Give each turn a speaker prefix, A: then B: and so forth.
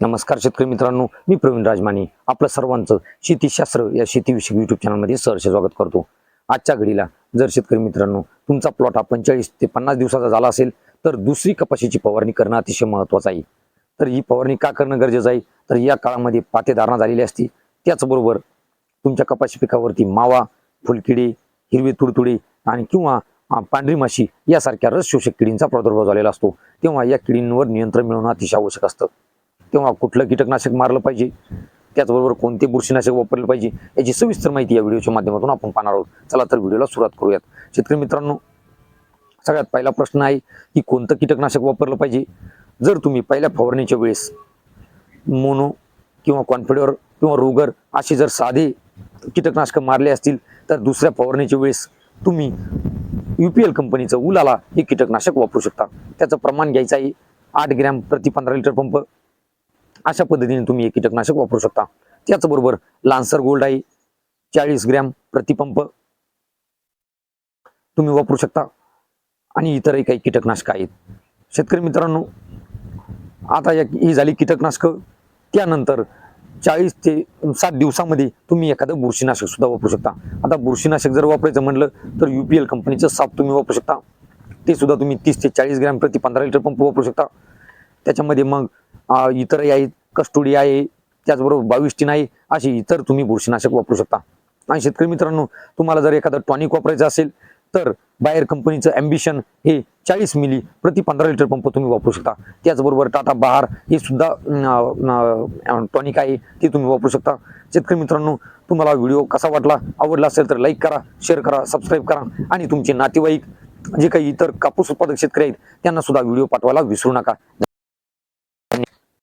A: नमस्कार शेतकरी मित्रांनो मी प्रवीण राजमाने आपलं सर्वांचं शेतीशास्त्र या शेतीविषयक युट्यूब चॅनलमध्ये सहर्ष स्वागत करतो. आजच्या घडीला जर शेतकरी मित्रांनो तुमचा प्लॉट हा पंचेचाळीस ते पन्नास दिवसाचा झाला असेल तर दुसरी कपाशीची फवारणी करणं अतिशय महत्त्वाचं आहे. तर ही फवारणी का करणं गरजेचं आहे? तर या काळामध्ये पातेधारणा झालेली असते. त्याचबरोबर तुमच्या कपाशी पिकावरती मावा फुलकिडी हिरवे तुडतुडे आणि किंवा पांढरी माशी यासारख्या रस शोषक किडींचा प्रादुर्भाव झालेला असतो. तेव्हा या किडींवर नियंत्रण मिळवणं अतिशय आवश्यक असतं. तेव्हा कुठलं कीटकनाशक मारलं पाहिजे त्याचबरोबर कोणते बुरशीनाशक वापरलं पाहिजे याची सविस्तर माहिती या व्हिडिओच्या माध्यमातून आपण पाहणार आहोत. चला तर व्हिडिओला सुरुवात करूयात. शेतकरी मित्रांनो सगळ्यात पहिला प्रश्न आहे की कोणतं कीटकनाशक वापरलं पाहिजे? जर तुम्ही पहिल्या फवारणीच्या वेळेस मोनो किंवा कॉन्फिडर किंवा रोगर असे जर साधे कीटकनाशकं मारले असतील तर दुसऱ्या फवारणीच्या वेळेस तुम्ही यू पी एल कंपनीचं उलाला हे कीटकनाशक वापरू शकता. त्याचं प्रमाण घ्यायचं आहे आठ ग्रॅम प्रति पंधरा लिटर पंप. अशा पद्धतीने तुम्ही हे कीटकनाशक वापरू शकता. त्याचबरोबर लान्सर गोल्ड आहे चाळीस ग्रॅम प्रतिपंप तुम्ही वापरू शकता. आणि इतरही काही कीटकनाशक आहेत. शेतकरी मित्रांनो आता या ही झाली कीटकनाशकं. त्यानंतर चाळीस ते सात दिवसामध्ये तुम्ही एखादं बुरशीनाशक सुद्धा वापरू शकता. आता बुरशीनाशक जर वापरायचं म्हणलं तर यू पी एल कंपनीचं साप तुम्ही वापरू शकता. ते सुद्धा तुम्ही तीस ते चाळीस ग्रॅम प्रति पंधरा लिटर पंप वापरू शकता. त्याच्यामध्ये मग इतरही आहेत कस्टोडी आहे त्याचबरोबर बावीस टीन आहे अशी इतर तुम्ही बुरशीनाशक वापरू शकता. आणि शेतकरी मित्रांनो तुम्हाला जर एखादं टॉनिक वापरायचं असेल तर बाहेर कंपनीचं ॲम्बिशन हे चाळीस मिली प्रति पंधरा लिटर पंप तुम्ही वापरू शकता. त्याचबरोबर टाटा बहार हे सुद्धा टॉनिक आहे ते तुम्ही वापरू शकता. शेतकरी मित्रांनो तुम्हाला व्हिडिओ कसा वाटला आवडला असेल तर लाईक करा शेअर करा सबस्क्राईब करा आणि तुमचे नातेवाईक जे काही इतर कापूस उत्पादक शेतकरी आहेत त्यांना सुद्धा व्हिडिओ पाठवायला विसरू नका.